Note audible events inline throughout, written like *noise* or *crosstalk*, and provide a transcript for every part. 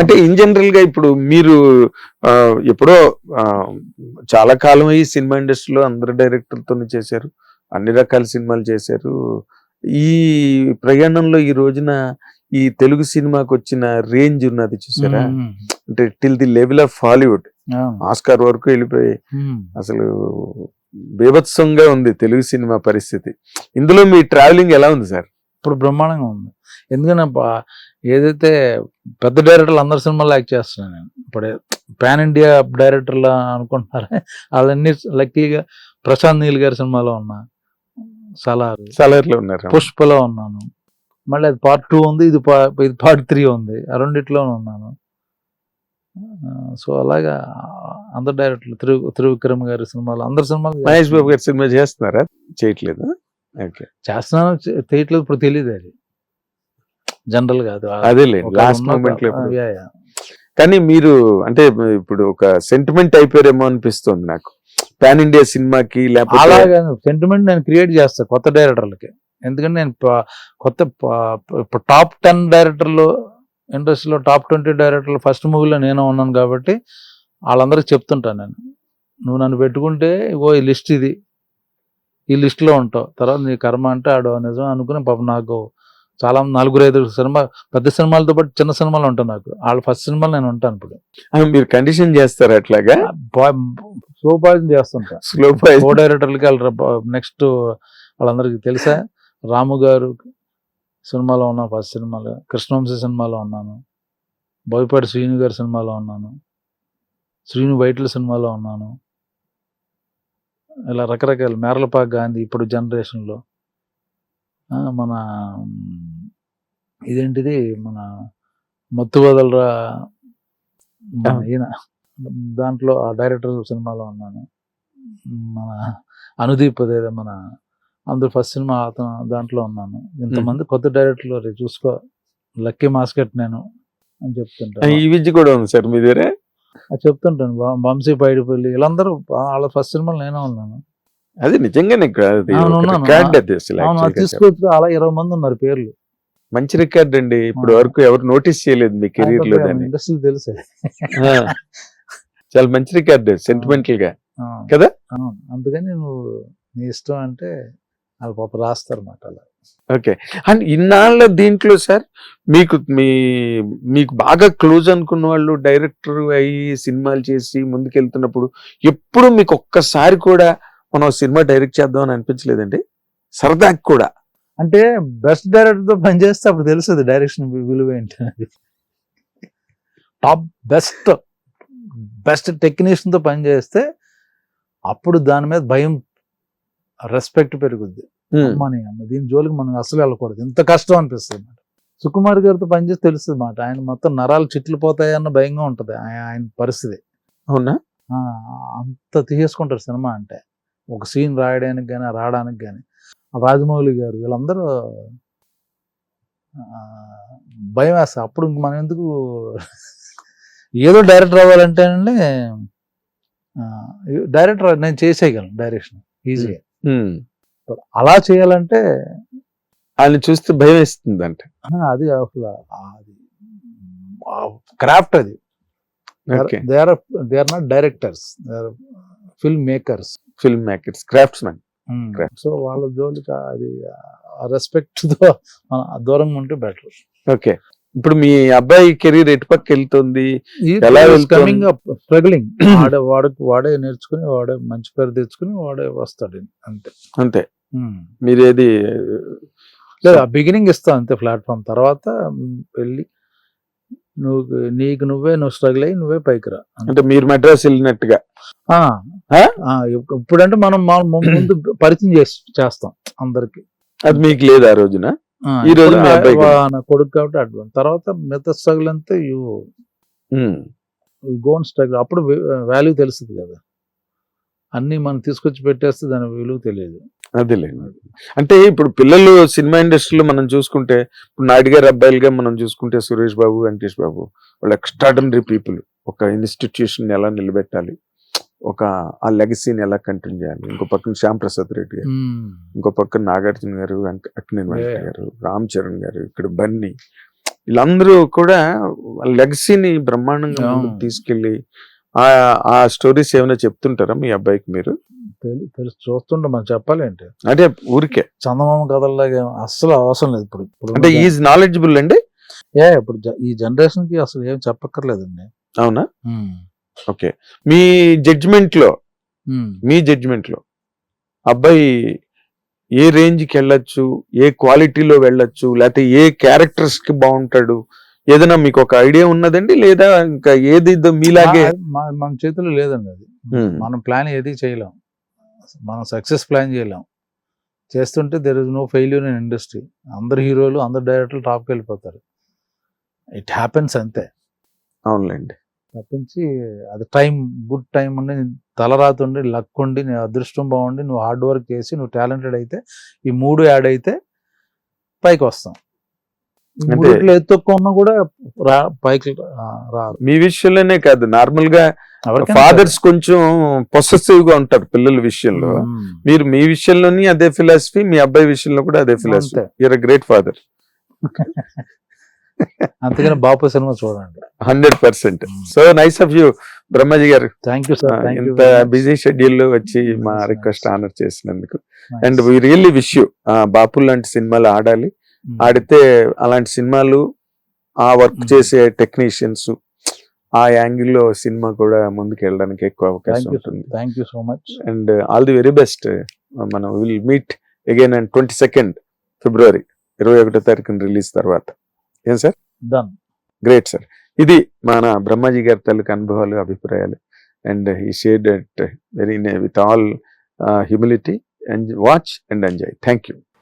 అంటే ఇన్ జనరల్గా ఇప్పుడు మీరు ఎప్పుడో చాలా కాలం ఈ సినిమా ఇండస్ట్రీలో అందరు డైరెక్టర్లతో చేశారు. అన్ని రకాల సినిమాలు చేశారు. ఈ ప్రయాణంలో ఈ రోజున ఈ తెలుగు సినిమాకి వచ్చిన రేంజ్ ఉన్నది చూసారా? అంటే till the level of Hollywood. Oscar వరకు వెళ్ళిపోయి. అసలు బీభత్సంగా ఉంది తెలుగు సినిమా పరిస్థితి. ఇందులో మీ ట్రావెలింగ్ ఎలా ఉంది సార్? ఇప్పుడు బ్రహ్మాండంగా ఉంది. ఎందుకంటే ఏదైతే పెద్ద డైరెక్టర్లు అందరి సినిమాలు యాక్ట్ చేస్తున్నాను నేను ఇప్పుడు పాన్ ఇండియా డైరెక్టర్లు అనుకుంటున్నారా? *laughs* వాళ్ళన్నీ లక్కీగా ప్రశాంత్ నీల్ గారి సినిమాలో ఉన్నా సలార్ సలర్లో ఉన్నారు? పుష్పలో ఉన్నాను. మళ్ళీ అది పార్ట్ టూ ఉంది ఇది ఇది పార్ట్ త్రీ ఉంది ఆ రెండిట్లోనే ఉన్నాను. సో అలాగా అందరు డైరెక్టర్లు త్రివి త్రివిక్రమ్ గారి సినిమాలు అందరి సినిమాలు మహేష్ బాబు గారి సినిమా చేస్తున్నారా? చేయట్లేదు? చేస్తున్నాను చేయట్లేదు ఇప్పుడు తెలియదు అది. జనరల్గా అది అదేలే లాస్ట్ మూమెంట్లో. కానీ మీరు అంటే ఇప్పుడు ఒక సెంటిమెంట్ అయిపోయారేమో అనిపిస్తుంది నాకు. పాన్ ఇండియా సినిమాకి లేకపోతే అలాగా సెంటిమెంట్ నేను క్రియేట్ చేస్తా కొత్త డైరెక్టర్లకి ఎందుకంటే నేను కొత్త టాప్ టెన్ డైరెక్టర్లు ఇండస్ట్రీలో టాప్ ట్వంటీ డైరెక్టర్లు ఫస్ట్ మూవీలో నేను ఉన్నాను కాబట్టి వాళ్ళందరికీ చెప్తుంటాను నేను. నువ్వు నన్ను పెట్టుకుంటే ఓ ఈ లిస్ట్ ఇది. ఈ లిస్ట్లో ఉంటావు. తర్వాత నీ కర్మ అంటే ఆడో నిజం అనుకుని పాప నాకు చాలా నలుగురు ఐదు సినిమా పెద్ద సినిమాలతో పాటు చిన్న సినిమాలు ఉంటాయి నాకు. వాళ్ళ ఫస్ట్ సినిమాలు నేను ఉంటాను ఇప్పుడు. మీరు కండిషన్ చేస్తారు అట్లాగా? స్లో పాయిజన్ చేస్తుంటా. స్లో కో డైరెక్టర్లకి వాళ్ళ నెక్స్ట్ వాళ్ళందరికీ తెలుసా? రాము గారు సినిమాలో ఉన్నాను ఫస్ట్ సినిమాలో కృష్ణవంశీ సినిమాలో ఉన్నాను. బోయపాటి శ్రీను గారి సినిమాలో ఉన్నాను. శ్రీను వైట్ల సినిమాలో ఉన్నాను. ఇలా రకరకాల మేరలపాక్ గాంధీ ఇప్పుడు జనరేషన్లో. మన ఇదేంటిది? మన మత్తు వదలరా. ఈయన దాంట్లో ఆ డైరెక్టర్ సినిమాలో ఉన్నాను. మన అనుదీప్ అదేదో మన అందరు ఫస్ట్ సినిమా అతను దాంట్లో ఉన్నాను. ఇంతమంది కొత్త డైరెక్టర్లు చూసుకో. లక్కీ మాస్కెట్ నేను అని చెప్తుంటాను. ఈ విద్య కూడా ఉంది సార్ మీ దగ్గర? అది చెప్తుంటాను. వంశీ పైడిపల్లి వీళ్ళందరూ వాళ్ళ ఫస్ట్ సినిమాలో నేనే ఉన్నాను. అది నిజంగానే. రికార్డ్ అది అసలు అలా ఇరవై మంది ఉన్నారు పేర్లు. మంచి రికార్డ్ అండి. ఇప్పుడు. వరకు ఎవరు నోటీస్ చేయలేదు మీ కెరీర్లో దాన్ని. తెలుసే. చాలా మంచి రికార్డ్ సెంటిమెంటల్గా. కదా? అందుకని నువ్వు నీ ఇష్టం అంటే వాళ్ళు పాప రాస్తారు మాట అలా. ఓకే. అండ్ ఇన్నాళ్ళ దీంట్లో సార్ మీకు మీ మీకు బాగా క్లోజ్ అనుకున్న వాళ్ళు డైరెక్టర్ అయ్యి సినిమాలు చేసి ముందుకెళ్తున్నప్పుడు ఎప్పుడు మీకు ఒక్కసారి కూడా మనం సినిమా డైరెక్ట్ చేద్దాం అని అనిపించలేదండి. సరదాకి కూడా. అంటే బెస్ట్ డైరెక్టర్తో పనిచేస్తే అప్పుడు తెలుస్తుంది డైరెక్షన్ విలువ ఏంటి టాప్ బెస్ట్ బెస్ట్ టెక్నీషియన్తో పనిచేస్తే అప్పుడు దాని మీద భయం రెస్పెక్ట్ పెరుగుద్ది. అమ్మని అమ్మ దీని జోలికి మనం అసలు వెళ్ళకూడదు. ఇంత కష్టం అనిపిస్తుంది మాట సుకుమార్ గారితో పనిచేస్తే తెలుస్తుంది మాట. ఆయన మొత్తం నరాలు చిట్లు పోతాయన్న భయంగా ఉంటది ఆయ- ఆయన పరిస్థితి. అవునా? అంత తీసేసుకుంటారు సినిమా అంటే. ఒక సీన్ రాయడానికి కానీ రావడానికి కానీ రాజమౌళి గారు వీళ్ళందరూ భయం వేస్తా అప్పుడు ఇంక మనం ఎందుకు ఏదో డైరెక్టర్ అవ్వాలంటే అండి డైరెక్టర్ నేను చేసేయగలను డైరెక్షన్ ఈజీగా. అలా చేయాలంటే ఆయన చూస్తే భయం వేస్తుంది అంట అది అసలు అది క్రాఫ్ట్ అది. They are they are not directors they are film makers. Film makers crafts. Man. So వాళ్ళ జోలికి అది రెస్పెక్ట్తో మన దూరంగా ఉంటే బెటర్ ఓకే. ఇప్పుడు మీ అబ్బాయి కెరీర్ ఎటు పక్క వెళ్తుంది? ఎలా? కమింగ్ అప్ స్ట్రగ్లింగ్ వాడే వాడికి వాడే నేర్చుకుని వాడే మంచి పేరు తెచ్చుకుని వాడే వస్తాడు. అంతే. అంతే. ఉమ్. మీరేది లేదు బిగినింగ్ ఇస్తావు అంతే ప్లాట్ఫామ్ తర్వాత వెళ్ళి నువ్వు నీకు నువ్వే నువ్వు స్ట్రగుల్ అయ్యి నువ్వే పైకి రా. అంటే మీరు మెడ్రాస్ వెళ్ళినట్టుగా? ఇప్పుడంటే మనం ముందు పరిచయం చేసి చేస్తాం అందరికి. అది మీకు లేదు ఆ రోజున? ఈ రోజు. నా కొడుకు కాబట్టి అడ్వాన్స్ తర్వాత మిగతా స్ట్రగుల్ అంతా యూ గోన్ స్ట్రగుల్ అప్పుడు వాల్యూ తెలుస్తుంది కదా. అన్ని మనం తీసుకొచ్చి పెట్టేస్తే దాని విలువ తెలియదు. అదేలే. అంటే ఇప్పుడు పిల్లలు సినిమా ఇండస్ట్రీలో మనం చూసుకుంటే ఇప్పుడు నాయుడుగారు అబ్బాయిలుగా మనం చూసుకుంటే సురేష్ బాబు వెంకటేష్ బాబు వాళ్ళు ఎక్స్ట్రాడనరీ పీపుల్. ఒక ఇన్స్టిట్యూషన్ ఎలా నిలబెట్టాలి? ఒక ఆ లెగసీని ఎలా కంటిన్యూ చేయాలి? ఇంకో పక్కన శ్యామ్ ప్రసాద్ రెడ్డి గారు ఇంకో పక్కన నాగార్జున గారు అక్కినేని వెంకట. గారు రామ్ చరణ్ గారు ఇక్కడ బన్నీ వీళ్ళందరూ కూడా లెగసీని బ్రహ్మాండంగా తీసుకెళ్ళి ఆ ఆ స్టోరీస్ ఏమైనా చెప్తుంటారా మీ అబ్బాయికి మీరు? తెలుసు చూస్తుంటే మనం చెప్పాలేంటి? అంటే ఊరికే. చందమామ కథల్లాగా అస్సలు అవసరం లేదు ఇప్పుడు. ఇప్పుడు అంటే ఈజ్ నాలెడ్జబుల్ అండి? ఏ ఇప్పుడు ఈ జనరేషన్కి అసలు ఏం చెప్పక్కర్లేదండి. అవునా. ఓకే. మీ జడ్జిమెంట్లో. మీ జడ్జిమెంట్లో అబ్బాయి ఏ రేంజ్కి వెళ్ళొచ్చు ఏ క్వాలిటీలో వెళ్ళొచ్చు లేకపోతే ఏ క్యారెక్టర్స్కి బాగుంటాడు? ఏదైనా మీకు ఒక ఐడియా ఉన్నదండి? లేదా ఇంకా ఏది మీలాగే? మన చేతిలో లేదండి అది. మనం ప్లాన్ ఏది చేయలేం. మనం సక్సెస్ ప్లాన్ చేయలేం. చేస్తుంటే there is no failure in industry అందరు హీరోలు అందరు డైరెక్టర్లు టాప్కి వెళ్ళిపోతారు. ఇట్ హ్యాపెన్స్ అంతే. అవునులేండి. తప్పించి అది టైం గుడ్ టైం ఉండి తలరాత ఉండి లక్ ఉండి నీ అదృష్టం బాగుండి నువ్వు హార్డ్ వర్క్ చేసి నువ్వు టాలెంటెడ్ అయితే ఈ మూడు యాడ్ అయితే పైకి వస్తాం. అంటే- కూడా రా పైకి రారు. మీ విషయంలోనే కాదు నార్మల్గా ఫాదర్స్ కొంచెం పొసెసివ్గా ఉంటారు పిల్లల విషయంలో. మీరు మీ విషయంలోని అదే ఫిలాసఫీ మీ అబ్బాయి విషయంలో కూడా అదే ఫిలాసఫీ. యూర్ గ్రేట్ ఫాదర్ అందుకని బాపు సినిమా చూడండి. Hundred percent. So nice of you Brahmaji garu. Thank you sir ఇంత బిజీ షెడ్యూల్లో వచ్చి మా రిక్వెస్ట్. ఆనర్ చేసినందుకు. And we really wish you Bapu లాంటి సినిమాలు ఆడాలి. ఆడితే అలాంటి సినిమాలు ఆ వర్క్ Mm. చేసే టెక్నీషియన్స్ ఆ యాంగిల్లో సినిమా కూడా ముందుకు వెళ్ళడానికి ఎక్కువ అవకాశం ఉంటుంది. Thank you so much and all the very best. మనం will meet again and twenty second February ఇరవై ఒకటో తారీఖున రిలీజ్ తర్వాత. ఏం సార్? డన్ గ్రేట్ సార్ ఇది మన బ్రహ్మాజీ గారి తాలూకు అనుభవాలు అభిప్రాయాలు. And he shared it very with all humility and watch and enjoy. Thank you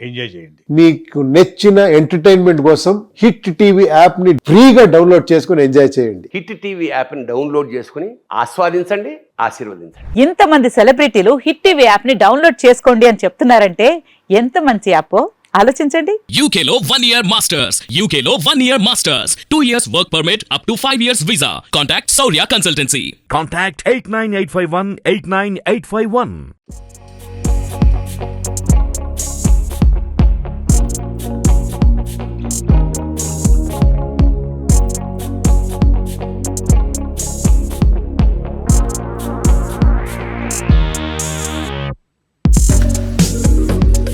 enjoy చేయండి మీకు నచ్చిన ఎంటర్టైన్మెంట్ కోసం హిట్ టీవీ యాప్ని ఫ్రీగా డౌన్లోడ్ చేసుకుని ఎంజాయ్ చేయండి హిట్ టీవీ యాప్ని డౌన్లోడ్ చేసుకుని ఆస్వాదించండి ఆశీర్వదించండి ఇంతమంది సెలబ్రిటీలు హిట్ టీవీ యాప్ని డౌన్లోడ్ చేసుకోండి అని చెప్తున్నారంటే ఎంత మంచి యాప్ ఆలోచించండి UK Law 1 Year Masters. UK Law 1 Year Masters. 2 years work permit up to 5 years visa. Contact Saurya Consultancy. Contact 89851 89851.